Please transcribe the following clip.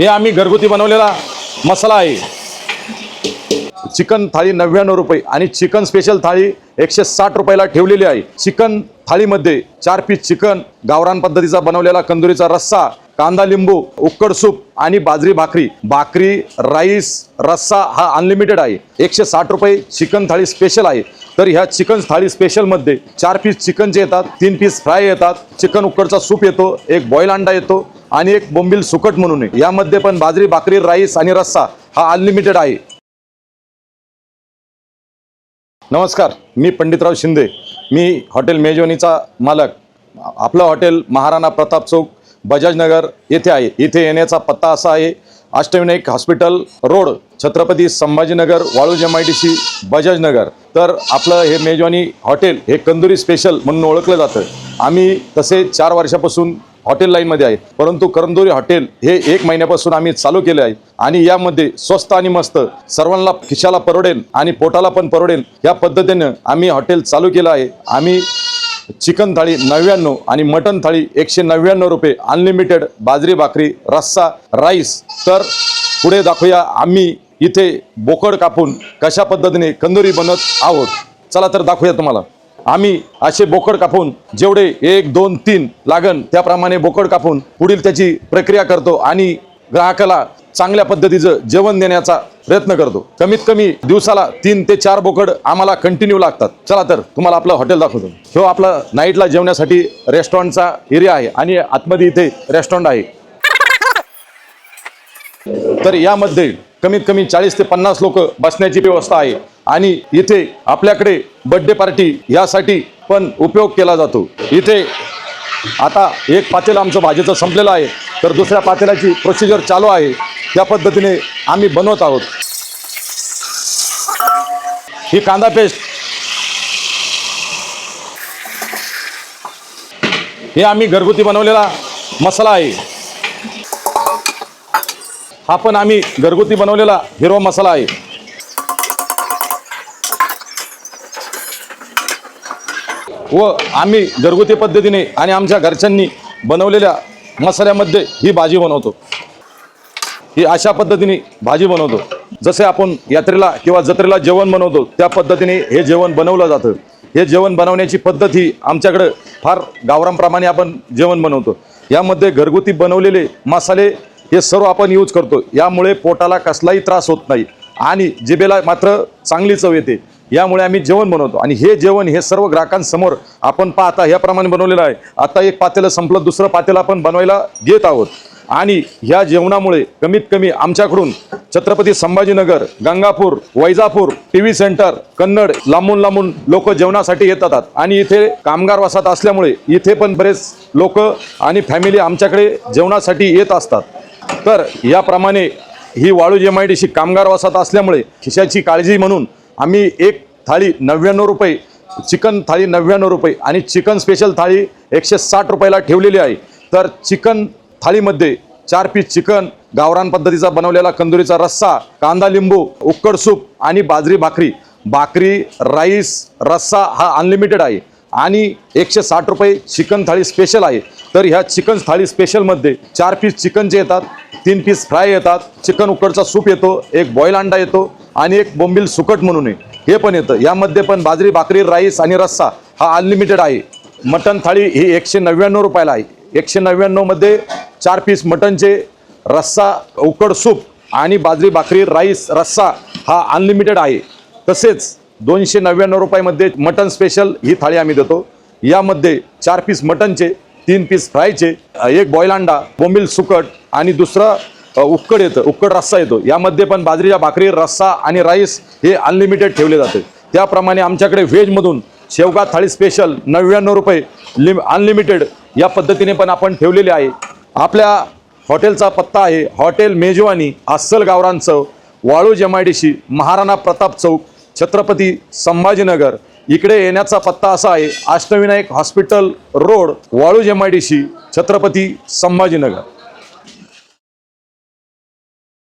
हे आम्ही घरगुती बनवलेला मसाला आहे. चिकन थाळी नव्याण्णव रुपये आणि चिकन स्पेशल थाळी एकशे साठ रुपयाला ठेवलेली आहे. चिकन थाळीमध्ये चार पीस चिकन गावरान पद्धतीचा बनवलेला कंदुरीचा रस्सा कांदा लिंबू उक्कड सूप आणि बाजरी भाकरी. भाकरी राईस रस्सा हा अनलिमिटेड आहे. एकशे साठ रुपये चिकन थाळी स्पेशल आहे. तर ह्या चिकन थाळी स्पेशलमध्ये चार पीस चिकनचे येतात तीन पीस फ्राय येतात चिकन उक्कडचा सूप येतो एक बॉईल अंडा येतो आणि एक बोंबील सुकट म्हणून आहे. यामध्ये पण बाजरी भाकरी राईस आणि रस्सा हा अनलिमिटेड आहे. नमस्कार मी पंडितराव शिंदे. मी हॉटेल मेजवानीचा मालक. आपलं हॉटेल महाराणा प्रताप चौक बजाजनगर येथे आहे. इथे येण्याचा पत्ता असा आहे Ashtavinayak hospital road Chhatrapati Sambhajinagar Waluj M I D C Bajajnagar. तर आपलं हे मेजवानी हॉटेल हे कंदुरी स्पेशल म्हणून ओळखलं जातं. आम्ही तसे चार वर्षापासून हॉटेल लाईनमध्ये आहे. परंतु करंदोरी हॉटेल हे एक महिन्यापासून आम्ही चालू केले आहे. आणि यामध्ये स्वस्त आणि मस्त सर्वांना खिशाला परवडेल आणि पोटाला पण परवडेल या पद्धतीनं आम्ही हॉटेल चालू केलं आहे. आम्ही चिकन थाळी नव्याण्णव आणि मटन थाळी एकशे नव्याण्णव रुपये अनलिमिटेड बाजरी भाकरी रस्सा राईस तर पुढे दाखवूया आम्ही इथे बोकड कापून कशा पद्धतीने कंदुरी बनत आहोत. चला तर दाखवूया तुम्हाला. आम्ही असे बोकड कापून जेवढे एक दोन तीन लागण त्याप्रमाणे बोकड कापून पुढील त्याची प्रक्रिया करतो आणि ग्राहकाला चांगल्या पद्धतीचं जेवण देण्याचा प्रयत्न करतो. कमीत कमी दिवसाला तीन ते चार बोकड आम्हाला कंटिन्यू लागतात. चला तर तुम्हाला आपलं हॉटेल दाखवतो. हो आपला नाईटला जेवण्यासाठी रेस्टॉरंटचा एरिया आहे आणि आतमध्ये इथे रेस्टॉरंट आहे. तर यामध्ये कमीत कमी चाळीस ते पन्नास लोक बसण्याची व्यवस्था आहे. आणि इथे आपल्याकडे बर्थडे पार्टी यासाठी पण उपयोग केला जातो. इथे आता एक पातेल आमचं भाजीचं संपलेलं आहे. तर दुसऱ्या पातेल्याची प्रोसिजर चालू आहे. त्या पद्धतीने आम्ही बनवत आहोत. ही कांदा पेस्ट. हे आम्ही घरगुती बनवलेला मसाला आहे. हा पण आम्ही घरगुती बनवलेला हिरवा मसाला आहे. व आम्ही घरगुती पद्धतीने आणि आमच्या घरच्यांनी बनवलेल्या मसाल्यामध्ये ही भाजी बनवतो. ही अशा पद्धतीने भाजी बनवतो. जसे आपण यात्रेला किंवा जत्रेला जेवण बनवतो त्या पद्धतीने हे जेवण बनवलं जातं. हे जेवण बनवण्याची पद्धत ही आमच्याकडं फार गावरांप्रमाणे आपण जेवण बनवतो. यामध्ये घरगुती बनवलेले मसाले हे सर्व आपण यूज करतो. यामुळे पोटाला कसलाही त्रास होत नाही आणि जिबेला मात्र चांगली चव येते. यामुळे आम्ही जेवण बनवतो. आणि हे जेवण हे सर्व ग्राहकांसमोर आपण पाहता ह्याप्रमाणे बनवलेलं आहे. आता एक पातेलं संपलं दुसरं पातेलं आपण बनवायला घेत आहोत. आणि ह्या जेवणामुळे कमीत कमी आमच्याकडून Chhatrapati Sambhajinagar Gangapur Vaijapur T V centre Kannad लांबून लांबून लोक जेवणासाठी येतात. आणि इथे कामगार वासात असल्यामुळे इथे पण बरेच लोक आणि फॅमिली आमच्याकडे जेवणासाठी येत असतात. तर याप्रमाणे ही वाळूज एम आय कामगार वासात असल्यामुळे खिशाची काळजी म्हणून आम्ही एक थाळी नव्याण्णव रुपये चिकन थाळी नव्याण्णव रुपये आणि चिकन स्पेशल थाळी एकशे साठ रुपयाला ठेवलेली आहे. तर चिकन थाळीमध्ये चार पीस चिकन गावरान पद्धतीचा बनवलेला कंदुरीचा रस्सा कांदा लिंबू उक्कड सूप आणि बाजरी भाकरी. भाकरी राईस रस्सा हा अनलिमिटेड आहे. आणि एकशे साठ रुपये चिकन थाळी स्पेशल आहे. तर ह्या चिकन थाळी स्पेशलमध्ये चार पीस चिकनचे येतात तीन पीस फ्राय येतात चिकन उकडचा सूप येतो एक बॉईल अंडा येतो आणि एक बोंबील सुकट म्हणून आहे. हे पण येतं. यामध्ये पण बाजरी भाकरी राईस आणि रस्सा हा अनलिमिटेड आहे. मटन थाळी ही एकशे नव्याण्णव रुपयाला आहे. एकशे नव्याण्णवमध्ये चार पीस मटनचे रस्सा उकड सूप आणि बाजरी भाकरी राईस रस्सा हा अनलिमिटेड आहे. तसेच दोनशे नव्याण्णव रुपयामध्ये मटन स्पेशल ही थाळी आम्ही देतो. यामध्ये चार पीस मटनचे तीन पीस फ्रायचे एक बॉईल अंडा बोंबील सुकट आणि दुसरं उक्कड येतं उक्कड रस्सा येतो. यामध्ये पण बाजरीच्या भाकरी रस्सा आणि राईस हे अनलिमिटेड ठेवले जाते. त्याप्रमाणे आमच्याकडे व्हेजमधून शेवगा थाळी स्पेशल नव्याण्णव रुपये लिम अनलिमिटेड या पद्धतीने पण आपण ठेवलेले आहे. आपल्या हॉटेलचा पत्ता आहे हॉटेल मेजवानी अस्सल गावरान चौक Waluj M I D C Maharana Pratap चौक छत्रपती संभाजीनगर. इकडे येण्याचा पत्ता असा आहे Ashtavinayak hospital road Waluj M I D C Chhatrapati Sambhajinagar.